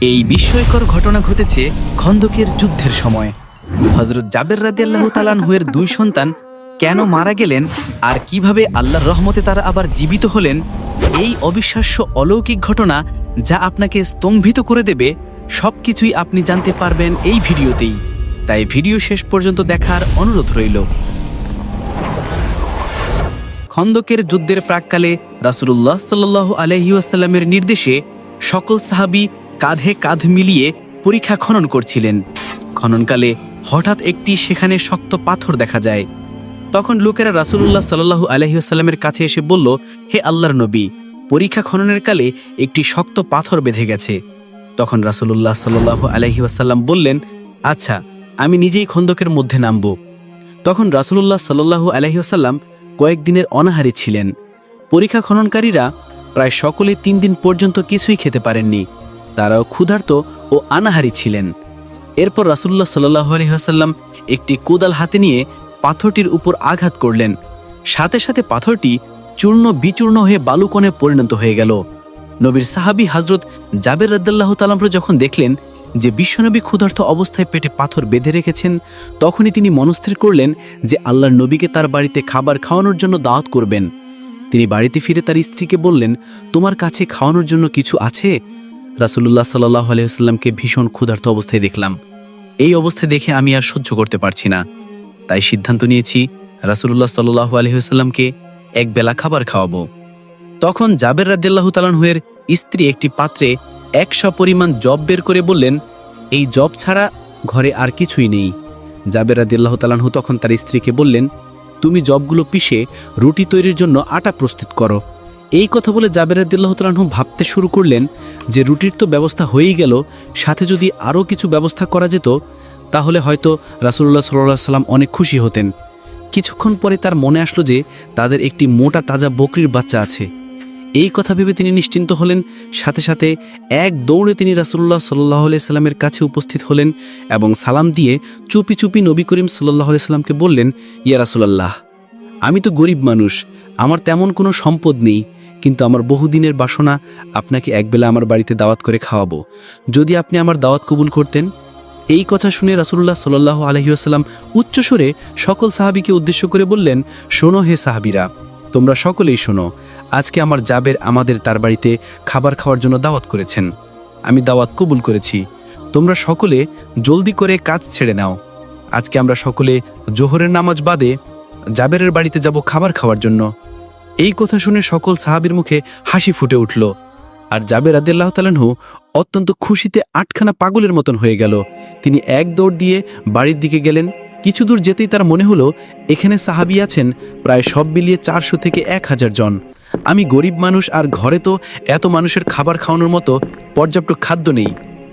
এই বিস্ময়কর ঘটনা ঘটেছে খন্দকের যুদ্ধের সময়। হজরত জাবের রাদি আল্লাহ তালানহুয়ের দুই সন্তান কেন মারা গেলেন আর কীভাবে আল্লাহর রহমতে তারা আবার জীবিত হলেন, এই অবিশ্বাস্য অলৌকিক ঘটনা যা আপনাকে স্তম্ভিত করে দেবে সব কিছুই আপনি জানতে পারবেন এই ভিডিওতেই। তাই ভিডিও শেষ পর্যন্ত দেখার অনুরোধ রইল। খন্দকের যুদ্ধের প্রাককালে রাসূলুল্লাহ সাল্লাহ আলহিউসাল্লামের নির্দেশে সকল সাহাবি কাঁধে কাঁধ মিলিয়ে পরীক্ষা খনন করছিলেন। খননকালে হঠাৎ একটি সেখানে শক্ত পাথর দেখা যায়। তখন লোকেরা রাসূলুল্লাহ সাল্লাহু আলহিউসাল্লামের কাছে এসে বলল, হে আল্লাহর নবী, পরীক্ষা খননের কালে একটি শক্ত পাথর বেঁধে গেছে। তখন রাসূলুল্লাহ সাল্লাহু আলহিউসাল্লাম বললেন আচ্ছা আমি নিজেই খন্দকের মধ্যে নামব। তখন রাসূলুল্লাহ সাল্লাহু আলহিউসাল্লাম কয়েকদিনের অনাহারী ছিলেন। পরীক্ষা খননকারীরা প্রায় সকলে তিন দিন পর্যন্ত কিছুই খেতে পারেননি। তারাও ক্ষুধার্ত ও আনাহারী ছিলেন। এরপর রাসুল্লাহ সাল্লাহ আলহিহাসাল্লাম একটি কোদাল হাতে নিয়ে পাথরটির উপর আঘাত করলেন। সাথে সাথে পাথরটি চূর্ণ বিচূর্ণ হয়ে বালুকণে পরিণত হয়ে গেল। নবীর সাহাবি হজরত জাবের রদ্দাল্লাহ তালামর যখন দেখলেন যে বিশ্বনবী ক্ষুধার্ত অবস্থায় পেটে পাথর বেঁধে রেখেছেন, তখনই তিনি মনস্থির করলেন যে আল্লাহর নবীকে তার বাড়িতে খাবার খাওয়ানোর জন্য দাওয়াত করবেন। তিনি বাড়িতে ফিরে তার স্ত্রীকে বললেন, তোমার কাছে খাওয়ানোর জন্য কিছু আছে? রাসুল্লাহ সাল্লাহ আলহিহাস্লামকে ভীষণ ক্ষুধার্ত অবস্থায় দেখলাম। এই অবস্থায় দেখে আমি আর সহ্য করতে পারছি না। তাই সিদ্ধান্ত নিয়েছি রাসুল্লাহ সাল্লাহ আলহিহাস্লামকে এক বেলা খাবার খাওয়াবো। তখন জাবের রাদ্দাল্লাহ তালানহুয়ের স্ত্রী একটি পাত্রে একশো পরিমাণ জব বের করে বললেন, এই জব ছাড়া ঘরে আর কিছুই নেই। জাবের রাদিল্লাহ তালানহু তখন তার স্ত্রীকে বললেন, তুমি জবগুলো পিষে রুটি তৈরির জন্য আটা প্রস্তুত করো। এই কথা বলে জাবের রাদিল্লাহ তালানহু ভাবতে শুরু করলেন যে রুটির তো ব্যবস্থা হয়েই গেল, সাথে যদি আরও কিছু ব্যবস্থা করা যেত, তাহলে হয়তো রাসুল্লাহ সাল্লাহ সাল্লাম অনেক খুশি হতেন। কিছুক্ষণ পরে তার মনে আসলো যে তাদের একটি মোটা তাজা বকরির বাচ্চা আছে। এই কথা ভেবে তিনি নিশ্চিন্ত হলেন, সাথে সাথে এক দৌড়ে তিনি রাসুল্লাহ সাল্লাহ সাল্লামের কাছে উপস্থিত হলেন এবং সালাম দিয়ে চুপি চুপি নবী করিম সাল্লাহ সাল্লামকে বললেন, ইয়া রাসুলাল্লাহ আমি তো গরিব মানুষ, আমার তেমন কোনো সম্পদ নেই, কিন্তু আমার বহুদিনের বাসনা আপনাকে একবেলা আমার বাড়িতে দাওয়াত করে খাওয়াবো। যদি আপনি আমার দাওয়াত কবুল করতেন। এই কথা শুনে রাসুল্লাহ সাল্লাহ আলহিউসাল্লাম উচ্চস্বরে সকল সাহাবিকে উদ্দেশ্য করে বললেন, শোনো হে সাহাবিরা, তোমরা সকলেই শোনো, আজকে আমার জাবের আমাদের তার বাড়িতে খাবার খাওয়ার জন্য দাওয়াত করেছেন। আমি দাওয়াত কবুল করেছি। তোমরা সকলে জলদি করে কাজ ছেড়ে নাও। আজকে আমরা সকলে জোহরের নামাজ বাদে জাবেরের বাড়িতে যাব খাবার খাওয়ার জন্য। এই কথা শুনে সকল সাহাবির মুখে হাসি ফুটে উঠল। আর জাবের আদিল্লাহ তালানহু অত্যন্ত খুশিতে আটখানা পাগলের মতন হয়ে গেল। তিনি এক দৌড় দিয়ে বাড়ির দিকে গেলেন। কিছু দূর যেতেই তার মনে হলো, এখানে সাহাবি আছেন প্রায় সব মিলিয়ে চারশো থেকে এক হাজার জন। আমি গরিব মানুষ আর ঘরে তো এত মানুষের খাবার খাওয়ানোর মতো পর্যাপ্ত খাদ্য নেই।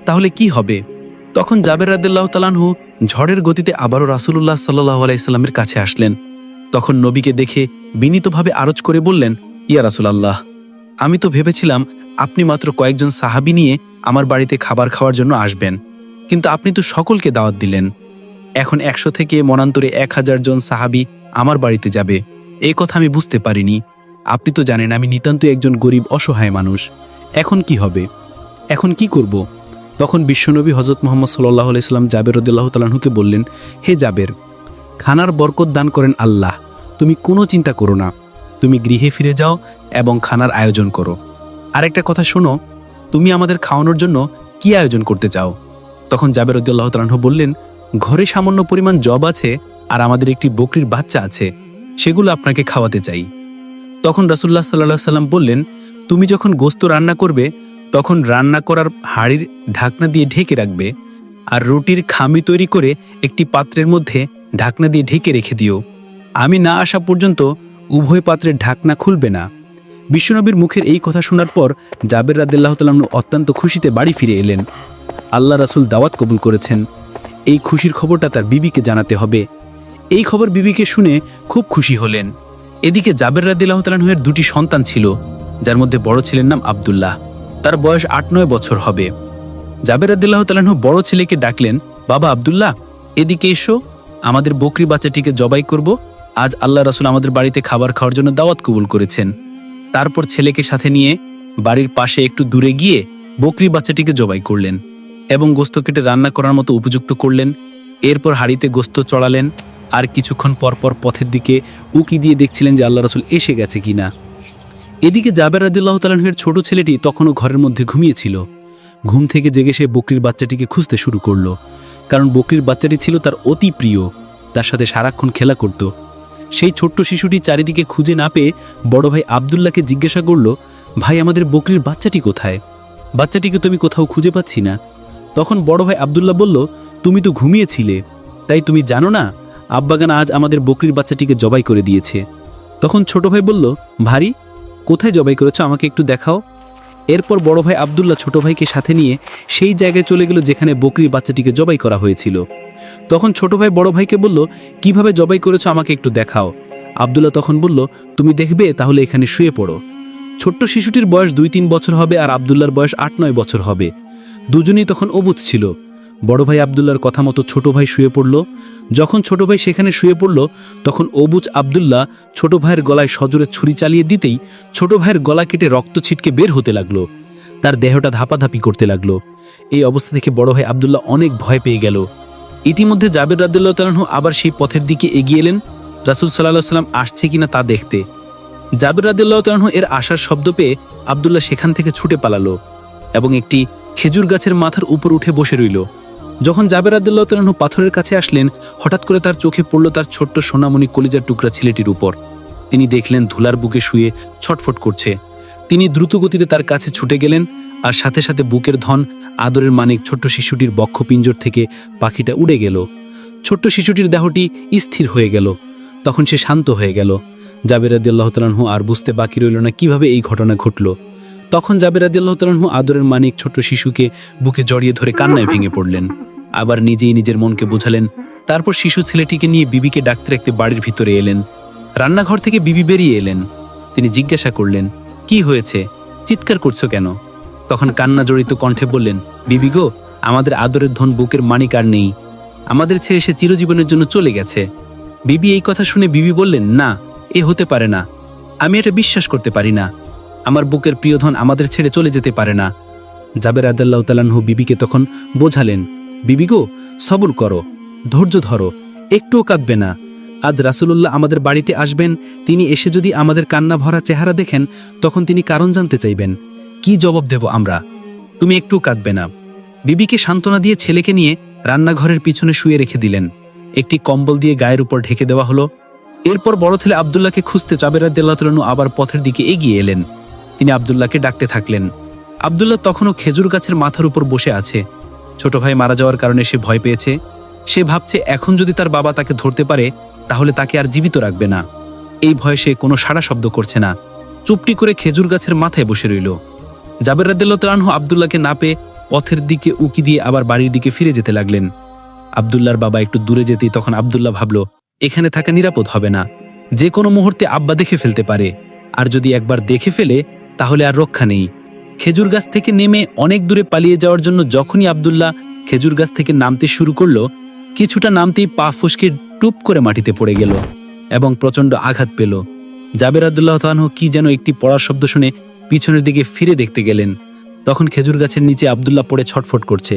তাহলে কি হবে? তখন জাবের রাদিল্লাহ তালানহু ঝড়ের গতিতে আবারও রাসুলুল্লাহ সাল্লাহ আলাইস্লামের কাছে আসলেন। তখন নবীকে দেখে বিনীতভাবে আরজ করে বললেন, ইয়া রাসুলাল্লাহ, আমি তো ভেবেছিলাম আপনি মাত্র কয়েকজন সাহাবি নিয়ে আমার বাড়িতে খাবার খাওয়ার জন্য আসবেন, কিন্তু আপনি তো সকলকে দাওয়াত দিলেন। এখন একশো থেকে মনান্তরে এক হাজার জন সাহাবি আমার বাড়িতে যাবে। এই কথা আমি বুঝতে পারিনি। আপনি তো জানেন আমি নিতান্ত একজন গরিব, অসহায় মানুষ। এখন কি হবে? এখন কি করব? তখন বিশ্বনবী হজরত মোহাম্মদ সাল্লাহ আলাইস্লাম জাবের রদুল্লাহ তালাহুকে বললেন, হে জাবের খানার বরকত দান করেন আল্লাহ। তুমি কোনো চিন্তা করো না। তুমি গৃহে ফিরে যাও এবং খানার আয়োজন করো। আরেকটা কথা শোনো, তুমি আমাদের খাওয়ানোর জন্য কি আয়োজন করতে চাও? তখন জাবের রদুল্লাহ তালাহু বললেন, ঘরে সামান্য পরিমাণ জব আছে আর আমাদের একটি বকরির বাচ্চা আছে, সেগুলো আপনাকে খাওয়াতে চাই। তখন রাসুল্লাহ সাল্লাহ সাল্লাম বললেন, তুমি যখন গোস্ত রান্না করবে, তখন রান্না করার হাড়ির ঢাকনা দিয়ে ঢেকে রাখবে আর রুটির খামি তৈরি করে একটি পাত্রের মধ্যে ঢাকনা দিয়ে ঢেকে রেখে দিও। আমি না আসা পর্যন্ত উভয় পাত্রের ঢাকনা খুলবে না। বিশ্বনবীর মুখের এই কথা শোনার পর জাবের রাদিল্লাহ তালাম অত্যন্ত খুশিতে বাড়ি ফিরে এলেন। আল্লাহ রাসুল দাওয়াত কবুল করেছেন। এই খুশির খবরটা তার বিবিকে জানাতে হবে। এই খবর বিবিকে শুনে খুব খুশি হলেন। এদিকে জাবের রাদিল্লাহ তালাহের দুটি সন্তান ছিল, যার মধ্যে বড় ছেলের নাম আবদুল্লাহ। তার বয়স আট নয় বছর হবে। জাবের রাদিল্লাহ তালাহ বড় ছেলেকে ডাকলেন, বাবা আবদুল্লাহ, এদিকে এসো। আমাদের বকরি বাচ্চাটিকে জবাই করব। আজ আল্লাহ রাসুল আমাদের বাড়িতে খাবার খাওয়ার জন্য দাওয়াত কবুল করেছেন। তারপর ছেলেকে সাথে নিয়ে বাড়ির পাশে একটু দূরে গিয়ে বকরি বাচ্চাটিকে জবাই করলেন এবং গোস্ত কেটে রান্না করার মতো উপযুক্ত করলেন। এরপর হাড়িতে গোস্ত চড়ালেন। আর কিছুক্ষণ পরপর পথের দিকে উকি দিয়ে দেখছিলেন যে আল্লাহ রাসুল এসে গেছে কিনা। এদিকে জাবের রাদিল্লাহ তালাহের ছোট ছেলেটি তখনও ঘরের মধ্যে ঘুমিয়েছিল ঘুম থেকে জেগে সে বকরির বাচ্চাটিকে খুঁজতে শুরু করল। কারণ বকরির বাচ্চাটি ছিল তার অতি প্রিয়, তার সাথে সারাক্ষণ খেলা করত। সেই ছোট্ট শিশুটি চারিদিকে খুঁজে না পেয়ে বড় ভাই আবদুল্লাহকে জিজ্ঞাসা করল, ভাই, আমাদের বকরির বাচ্চাটি কোথায়? বাচ্চাটিকে তুমি কোথাও খুঁজে পাচ্ছি না। তখন বড় ভাই আবদুল্লাহ বলল, তুমি তো ঘুমিয়েছিলে, তাই তুমি জানো না, আব্বাগান আজ আমাদের বকরির বাচ্চাটিকে জবাই করে দিয়েছে। তখন ছোট ভাই বলল, ভারী, কোথায় জবাই করেছ আমাকে একটু দেখাও। এরপর বড় ভাই আবদুল্লাহ ছোট ভাইকে সাথে নিয়ে সেই জায়গায় চলে গেল যেখানে বকরির বাচ্চাটিকে জবাই করা হয়েছিল। তখন ছোট ভাই বড় ভাইকে বলল, কীভাবে জবাই করেছ আমাকে একটু দেখাও। আবদুল্লাহ তখন বলল, তুমি দেখবে, তাহলে এখানে শুয়ে পড়ো। ছোট্ট শিশুটির বয়স দুই তিন বছর হবে আর আবদুল্লার বয়স আট নয় বছর হবে। দুজনেই তখন অবুধ ছিল। বড় ভাই আবদুল্লার কথা মতো ছোট ভাই শুয়ে পড়ল। যখন ছোট ভাই সেখানে শুয়ে পড়ল, তখন অবুজ আবদুল্লাহ ছোট ভাইয়ের গলায় সজোরে ছুরি চালিয়ে দিতেই ছোট ভাইয়ের গলা কেটে রক্ত ছিটকে বের হতে লাগল। তার দেহটা ধাপাধাপি করতে লাগল। এই অবস্থা থেকে বড় ভাই আবদুল্লাহ অনেক ভয় পেয়ে গেল। ইতিমধ্যে জাবের রাদুল্লাহ তালাহু আবার সেই পথের দিকে এগিয়ে এলেন। রাসুল সাল্লাহ সাল্লাম আসছে কিনা তা দেখতে। জাবের রাদুল্লাহ তালাহু এর আসার শব্দ পেয়ে আবদুল্লাহ সেখান থেকে ছুটে পালালো এবং একটি খেজুর গাছের মাথার উপর উঠে বসে রইল। যখন জাবের আদুল্লাহ তালাহু পাথরের কাছে আসলেন, হঠাৎ করে তার চোখে পড়ল তার ছোট্ট সোনামণি কলিজার টুকরা ছেলেটির উপর। তিনি দেখলেন ধুলার বুকে শুয়ে ছটফট করছে। তিনি দ্রুত গতিতে তার কাছে ছুটে গেলেন আর সাথে সাথে বুকের ধন, আদরের মানিক ছোট্ট শিশুটির বক্ষপিঞ্জর থেকে পাখিটা উড়ে গেল। ছোট্ট শিশুটির দেহটি স্থির হয়ে গেল। তখন সে শান্ত হয়ে গেল। জাবের আদিল্লাহ তালাহু আর বুঝতে বাকি রইল না কীভাবে এই ঘটনা ঘটল। তখন জাবের আদিল্লাহ তালাহু আদরের মানিক ছোট্ট শিশুকে বুকে জড়িয়ে ধরে কান্নায় ভেঙে পড়লেন। আবার নিজেই নিজের মনকে বোঝালেন, তারপর শিশু ছেলেটিকে নিয়ে বিবিকে ডাকতে রাখতে বাড়ির ভিতরে এলেন। রান্নাঘর থেকে বিবি বেরিয়ে এলেন। তিনি জিজ্ঞাসা করলেন, কি হয়েছে? চিৎকার করছ কেন? তখন কান্না জড়িত কণ্ঠে বললেন, বিবি গো, আমাদের আদরের ধন বুকের মানিক আর নেই। আমাদের ছেড়ে সে চিরজীবনের জন্য চলে গেছে। বিবি এই কথা শুনে বিবি বললেন, না, এ হতে পারে না। আমি এটা বিশ্বাস করতে পারি না। আমার বুকের প্রিয়ধন আমাদের ছেড়ে চলে যেতে পারে না। জাবের আদাল্লাহ তালাহু বিবিকে তখন বোঝালেন, বিবি গো, সবুর করো, ধৈর্য ধরো, একটুও কাঁদবে না। আজ রাসুলুল্লাহ আমাদের বাড়িতে আসবেন, তিনি এসে যদি আমাদের কান্না ভরা চেহারা দেখেন, তখন তিনি কারণ জানতে চাইবেন। কি জবাব দেব আমরা? তুমি একটু কাঁদবে না। বিবিকে সান্ত্বনা দিয়ে ছেলেকে নিয়ে রান্নাঘরের পিছনে শুয়ে রেখে দিলেন। একটি কম্বল দিয়ে গায়ের উপর ঢেকে দেওয়া হলো। এরপর বড় ছেলে আবদুল্লাহকে খুঁজতে চাবেরাদ্দাল্লাহতালু আবার পথের দিকে এগিয়ে এলেন। তিনি আবদুল্লাহকে ডাকতে থাকলেন। আবদুল্লাহ তখনও খেজুর গাছের মাথার উপর বসে আছে। ছোট ভাই মারা যাওয়ার কারণে সে ভয় পেয়েছে। সে ভাবছে, এখন যদি তার বাবা তাকে ধরতে পারে, তাহলে তাকে আর জীবিত রাখবে না। এই ভয়ে সে কোনো সাড়া শব্দ করছে না। চুপটি করে খেজুর গাছের মাথায় বসে রইল। জাবের রাদিল্লাহু আবদুল্লাহকে না পেয়ে পথের দিকে উকি দিয়ে আবার বাড়ির দিকে ফিরে যেতে লাগলেন। আবদুল্লাহর বাবা একটু দূরে যেতেই তখন আবদুল্লাহ ভাবল, এখানে থাকা নিরাপদ হবে না। যে কোনো মুহূর্তে আব্বা দেখে ফেলতে পারে। আর যদি একবার দেখে ফেলে তাহলে আর রক্ষা নেই। খেজুর গাছ থেকে নেমে অনেক দূরে পালিয়ে যাওয়ার জন্য যখনই আবদুল্লাহ খেজুর গাছ থেকে নামতে শুরু করল, কিছুটা নামতেই পা ফসকে টুপ করে মাটিতে পড়ে গেল এবং প্রচণ্ড আঘাত পেল। জাবের আবদুল্লাহ তানহ কি যেন একটি পড়ার শব্দ শুনে পিছনের দিকে ফিরে দেখতে গেলেন। তখন খেজুর গাছের নিচে আবদুল্লাহ পড়ে ছটফট করছে।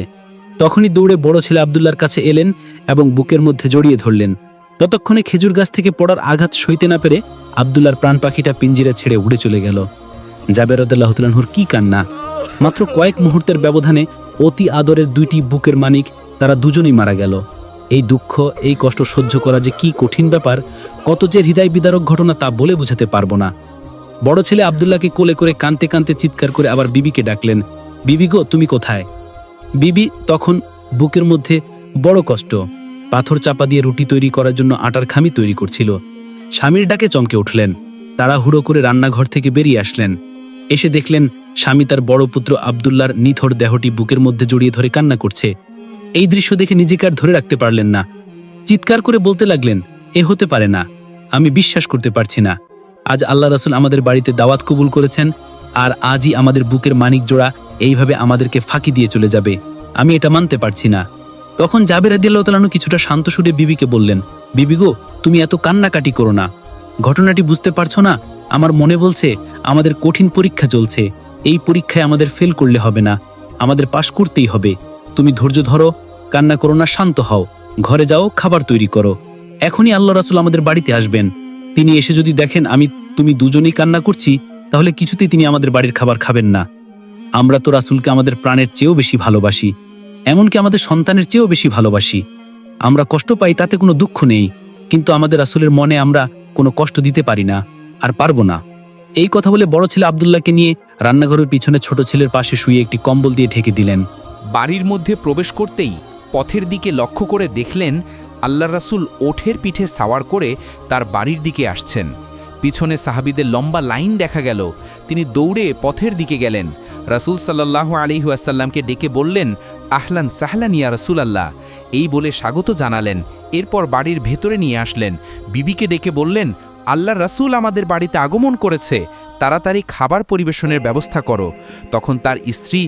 তখনই দৌড়ে বড় ছেলে আবদুল্লার কাছে এলেন এবং বুকের মধ্যে জড়িয়ে ধরলেন। ততক্ষণে খেজুর গাছ থেকে পড়ার আঘাত সইতে না পেরে আবদুল্লার প্রাণ পাখিটা পিঞ্জিরা ছেড়ে উড়ে চলে গেল। জাবের আদাল্লাহ তালাহুর কি কান্না? মাত্র কয়েক মুহূর্তের ব্যবধানে অতি আদরের দুইটি বুকের মানিক তারা দুজনেই মারা গেল। এই দুঃখ, এই কষ্ট সহ্য করা যে কি কঠিন ব্যাপার, কত যে হৃদয় বিদারক ঘটনা তা বলে বোঝাতে পারব না। বড় ছেলে আবদুল্লাহকে কোলে করে কানতে কানতে চিৎকার করে আবার বিবিকে ডাকলেন, বিবি গো, তুমি কোথায়? বিবি তখন বুকের মধ্যে বড় কষ্ট, পাথর চাপা দিয়ে রুটি তৈরি করার জন্য আটার খামি তৈরি করছিল। স্বামীর ডাকে চমকে উঠলেন, তাড়াহুড়ো করে রান্নাঘর থেকে বেরিয়ে আসলেন। এসে দেখলেন স্বামী তার বড় পুত্র আবদুল্লার নিথর দেহটি বুকের মধ্যে জড়িয়ে ধরে কান্না করছে। এই দৃশ্য দেখে নিজেকে আর ধরে রাখতে পারলেন না। চিৎকার করে বলতে লাগলেন, এ হতে পারে না, আমি বিশ্বাস করতে পারছি না। আজ আল্লাহ রাসুল আমাদের বাড়িতে দাওয়াত কবুল করেছেন, আর আজই আমাদের বুকের মানিক জোড়া এইভাবে আমাদেরকে ফাঁকি দিয়ে চলে যাবে। আমি এটা মানতে পারছি না। তখন জাবের আদিল্লাহতালানু কিছুটা শান্ত সুরে বিবিকে বললেন, বিবি গো, তুমি এত কান্নাকাটি করো না। ঘটনাটি বুঝতে পারছ না? আমার মনে বলছে, আমাদের কঠিন পরীক্ষা চলছে। এই পরীক্ষায় আমাদের ফেল করলে হবে না। আমাদের পাশ করতেই হবে। তুমি ধৈর্য ধরো, কান্না করো না, শান্ত হও। ঘরে যাও, খাবার তৈরি করো। এখনই আল্লাহ রাসুল আমাদের বাড়িতে আসবেন। তিনি এসে যদি দেখেন আমি, তুমি দুজনেই কান্না করছি, তাহলে কিছুতেই তিনি আমাদের বাড়ির খাবার খাবেন না। আমরা তো রাসুলকে আমাদের প্রাণের চেয়েও বেশি ভালোবাসি। এমনকি আমাদের সন্তানের চেয়েও বেশি ভালোবাসি। আমরা কষ্ট পাই, তাতে কোনো দুঃখ নেই। কিন্তু আমাদের রাসুলের মনে আমরা কোনো কষ্ট দিতে পারি না। আর পারব না। এই কথা বলে বড় ছেলে আবদুল্লাহকে নিয়ে রান্নাঘরের পিছনে ছোট ছেলের পাশে শুয়ে একটি কম্বল দিয়ে ঢেকে দিলেন। বাড়ির মধ্যে প্রবেশ করতেই পথের দিকে লক্ষ্য করে দেখলেন আল্লাহ রাসূল ওঠের পিঠে সাওয়ার করে তার বাড়ির দিকে আসছেন। পিছনে সাহাবিদের লম্বা লাইন দেখা গেল। তিনি দৌড়ে পথের দিকে গেলেন। রাসূল সাল্লাল্লাহু আলাইহি ওয়াসাল্লামকে ডেকে বললেন, আহলান সাহলান ইয়া রাসূল আল্লাহ এই বলে স্বাগত জানালেন। এরপর বাড়ির ভেতরে নিয়ে আসলেন। বিবিকে ডেকে বললেন আল্লাহ রাসূল আমাদের বাড়িতে আগমন করেছে, তাড়াতাড়ি খাবার পরিবেশনের ব্যবস্থা করো। তখন তার স্ত্রী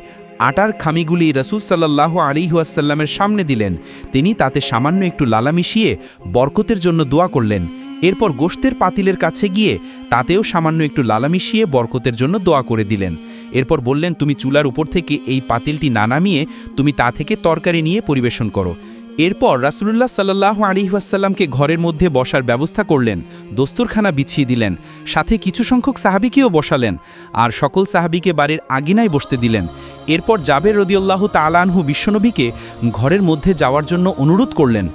আটার খামিগুলি রসুল সাল্লাহ আলিহাসাল্লামের সামনে দিলেন। তিনি তাতে সামান্য একটু লালা মিশিয়ে বরকতের জন্য দোয়া করলেন। এরপর গোশতের পাতিলের কাছে গিয়ে তাতেও সামান্য একটু লালা মিশিয়ে বরকতের জন্য দোয়া করে দিলেন। এরপর বললেন, তুমি চুলার উপর থেকে এই পাতিলটি না নামিয়ে তুমি তা থেকে তরকারি নিয়ে পরিবেশন করো। এরপর রাসুলুল্লাহ সাল্লাহ আলিহাসাল্লামকে ঘরের মধ্যে বসার ব্যবস্থা করলেন, দস্তুরখানা বিছিয়ে দিলেন, সাথে কিছু সংখ্যক সাহাবিকেও বসালেন আর সকল সাহাবিকে বাড়ির আগিনায় বসতে দিলেন। এরপর জাবের রদিউল্লাহ তালানহু বিশ্বনবীকে ঘরের মধ্যে যাওয়ার জন্য অনুরোধ করলেন।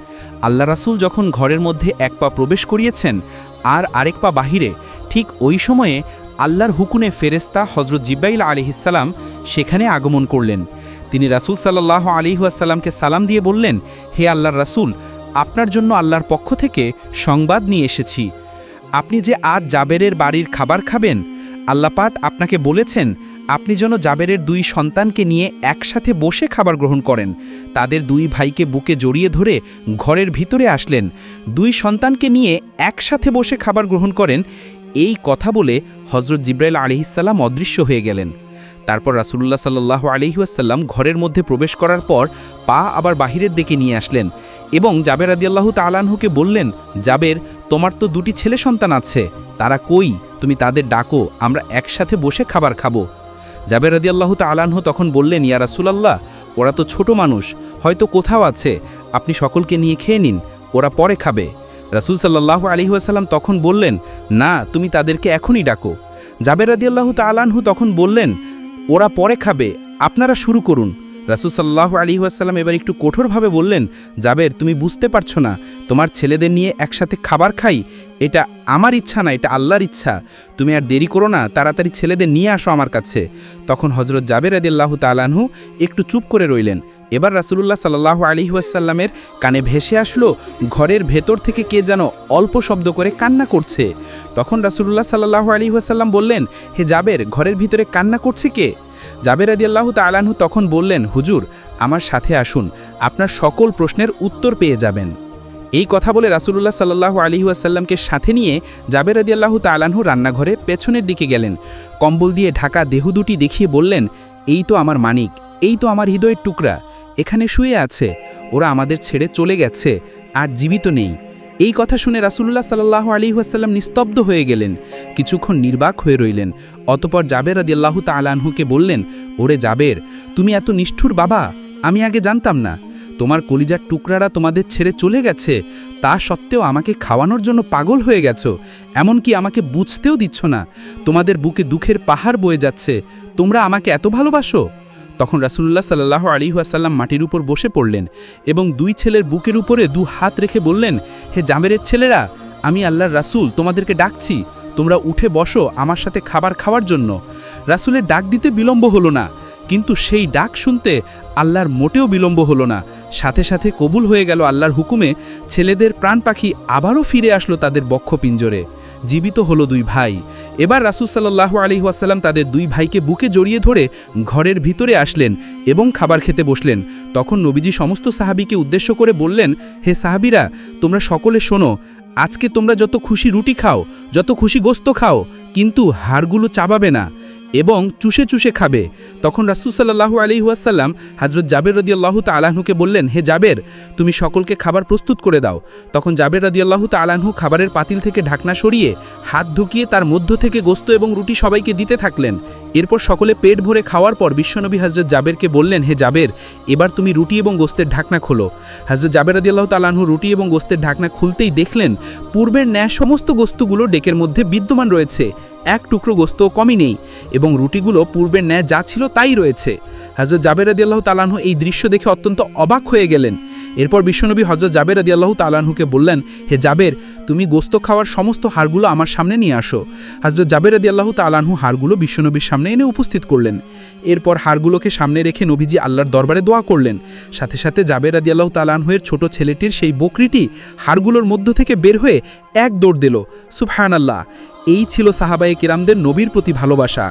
আল্লাহ রাসুল যখন ঘরের মধ্যে এক পা প্রবেশ করিয়েছেন আর আরেক পা বাহিরে, ঠিক ওই সময়ে আল্লাহর হুকুনে ফেরেস্তা হজরত জিব্বাইল আলিহিসাল্লাম সেখানে আগমন করলেন। তিনি রাসুল সাল্লাহ আলিহাসাল্লামকে সালাম দিয়ে বললেন, হে আল্লাহর রাসুল, আপনার জন্য আল্লাহর পক্ষ থেকে সংবাদ নিয়ে এসেছি। আপনি যে আজ জাবেরের বাড়ির খাবার খাবেন আল্লাপাত আপনাকে বলেছেন, আপনি যেন জাবেরের দুই সন্তানকে নিয়ে একসাথে বসে খাবার গ্রহণ করেন। তাদের দুই ভাইকে বুকে জড়িয়ে ধরে ঘরের ভিতরে আসলেন। দুই সন্তানকে নিয়ে একসাথে বসে খাবার গ্রহণ করেন। এই কথা বলে হজরত জিব্রাইল আলিহিসাল্লাম অদৃশ্য হয়ে গেলেন। তারপর রাসুল্লাহ সাল্লাহ আলিহাসাল্লাম ঘরের মধ্যে প্রবেশ করার পর পা আবার বাহিরের দিকে নিয়ে আসলেন এবং জাবের আদিয়াল্লাহু তালানহুকে বললেন, জাবের, তোমার তো দুটি ছেলে সন্তান আছে, তারা কই? তুমি তাদের ডাকো, আমরা একসাথে বসে খাবার খাব। জাবের আদিয়াল্লাহ তালানহু তখন বললেন, ইয়া রাসুলাল্লাহ, ওরা তো ছোট মানুষ, হয়তো কোথাও আছে, আপনি সকলকে নিয়ে খেয়ে নিন, ওরা পরে খাবে। রাসুল সাল্লাহ আলিহাসাল্লাম তখন বললেন, না, তুমি তাদেরকে এখনই ডাকো। জাবের আদিয়াল্লাহু তালানহু তখন বললেন ওরা পরে খাবে। আপনারা শুরু করুন। রাসুসাল্লাহ আলী আসাল্লাম এবার একটু কঠোরভাবে বললেন, জাবের, তুমি বুঝতে পারছ না। তোমার ছেলেদের নিয়ে একসাথে খাবার খাই। এটা আমার ইচ্ছা না, এটা আল্লাহর ইচ্ছা। তুমি আর দেরি করো না, তাড়াতাড়ি ছেলেদের নিয়ে আসো আমার কাছে। তখন হজরত জাবের আদিল্লাহ তালানহু একটু চুপ করে রইলেন। এবার রাসুলুল্লাহ সাল্লাহ আলী ওয়াসাল্লামের কানে ভেসে আসলো, ঘরের ভেতর থেকে কে যেন অল্প শব্দ করে কান্না করছে। তখন রাসুলুল্লাহ সাল্লাহ আলী ওয়াসাল্লাম বললেন, হে জাবের, ঘরের ভিতরে কান্না করছে কে? জাবের আদিয়াল্লাহ তালাহু তখন বললেন, হুজুর, আমার সাথে আসুন, আপনার সকল প্রশ্নের উত্তর পেয়ে যাবেন। এই কথা বলে রাসুলুল্লাহ সাল্লাহ আলিহাসাল্লামকে সাথে নিয়ে জাবের আদিয়াল্লাহ তালাহু রান্নাঘরে পেছনের দিকে গেলেন। কম্বল দিয়ে ঢাকা দেহু দুটি দেখিয়ে বললেন, এই তো আমার মানিক, এই তো আমার হৃদয়ের টুকরা। এখানে শুয়ে আছে। ওরা আমাদের ছেড়ে চলে গেছে, আর জীবিত নেই। এই কথা শুনে রাসুল্লাহ সাল্লাহ আলিহাসাল্লাম নিস্তব্ধ হয়ে গেলেন। কিছুক্ষণ নির্বাক হয়ে রইলেন। অতপর জাবের আদিয়াল্লাহু তালানহুকে বললেন, ওরে জাবের, তুমি এত নিষ্ঠুর বাবা, আমি আগে জানতাম না। তোমার কলিজার টুকরারা তোমাদের ছেড়ে চলে গেছে, তা সত্ত্বেও আমাকে খাওয়ানোর জন্য পাগল হয়ে গেছো। এমনকি আমাকে বুঝতেও দিচ্ছ না। তোমাদের বুকে দুঃখের পাহাড় বয়ে যাচ্ছে। তোমরা আমাকে এত ভালোবাসো? তখন রাসুল্লাহ সাল্লাহ আলিহাসাল্লাম মাটির উপর বসে পড়লেন এবং দুই ছেলের বুকের উপরে দু হাত রেখে বললেন, হে জামেরের ছেলেরা, আমি আল্লাহর রাসুল, তোমাদেরকে ডাকছি। তোমরা উঠে বসো আমার সাথে খাবার খাওয়ার জন্য। রাসুলের ডাক দিতে বিলম্ব হলো না, কিন্তু সেই ডাক শুনতে আল্লাহর মোটেও বিলম্ব হলো না। সাথে সাথে কবুল হয়ে গেল আল্লাহর হুকুমে, ছেলেদের প্রাণ পাখি আবারও ফিরে আসলো তাদের বক্ষ পিঞ্জরে জীবিত হলো দুই ভাই। এবার রাসুল সাল্লাহ আলি ওয়াসাল্লাম তাদের দুই ভাইকে বুকে জড়িয়ে ধরে ঘরের ভিতরে আসলেন এবং খাবার খেতে বসলেন। তখন নবীজি সমস্ত সাহাবিকে উদ্দেশ্য করে বললেন, হে সাহাবিরা, তোমরা সকলে শোনো, আজকে তোমরা যত খুশি রুটি খাও, যত খুশি গোস্ত খাও, কিন্তু হাড়গুলো চাবাবে না। এবং চুষে চুষে খাবে। তখন রাসুল সাল্লাহু আলি ওয়াসাল্লাম হজরত জাবের রদিয়াল্লাহু তালাহুকে বললেন, হে জাবের, তুমি সকলকে খাবার প্রস্তুত করে দাও। তখন জাবের রদিয়াল্লাহু তালাহু খাবারের পাতিল থেকে ঢাকনা সরিয়ে হাত ঢুকিয়ে তার মধ্য থেকে গোস্ত এবং রুটি সবাইকে দিতে থাকলেন। এরপর সকলে পেট ভরে খাওয়ার পর বিশ্বনবী হজরত জাবেরকে বললেন, হে জাবের, এবার তুমি রুটি এবং গোস্তের ঢাকনা খোলো। হজরত জাবের রদিয়াল্লাহু তালাহু রুটি এবং গোস্তের ঢাকনা খুলতেই দেখলেন, পূর্বের ন্যায় সমস্ত গোস্তগুলো ডেকের মধ্যে বিদ্যমান রয়েছে। এক টুকরো গোস্ত কমই নেই এবং রুটিগুলো পূর্বের ন্যায় যা ছিল তাই রয়েছে। হজরত জাবের আদি আল্লাহ তালাহু এই দৃশ্য দেখে অত্যন্ত অবাক হয়ে গেলেন। এরপর বিশ্বনবী হজরত জাবের আদি আল্লাহ তালাহুকে বললেন, হে জাবের, তুমি গোস্ত খাওয়ার সমস্ত হাড়গুলো আমার সামনে নিয়ে আসো। হজরত জাবের আদি আল্লাহ তালাহু হাড়গুলো বিশ্বনবীর সামনে এনে উপস্থিত করলেন। এরপর হাড়গুলোকে সামনে রেখে নবীজি আল্লাহর দরবারে দোয়া করলেন। সাথে সাথে জাবের আদি আল্লাহ তালাহুয়ের ছোট ছেলেটির সেই বকরিটি হাড়গুলোর মধ্য থেকে বের হয়ে এক দৌড় দিল। সুবহান আল্লাহ এই ছিল সাহাবায়ে কিরামদের নবীর প্রতি ভালোবাসা।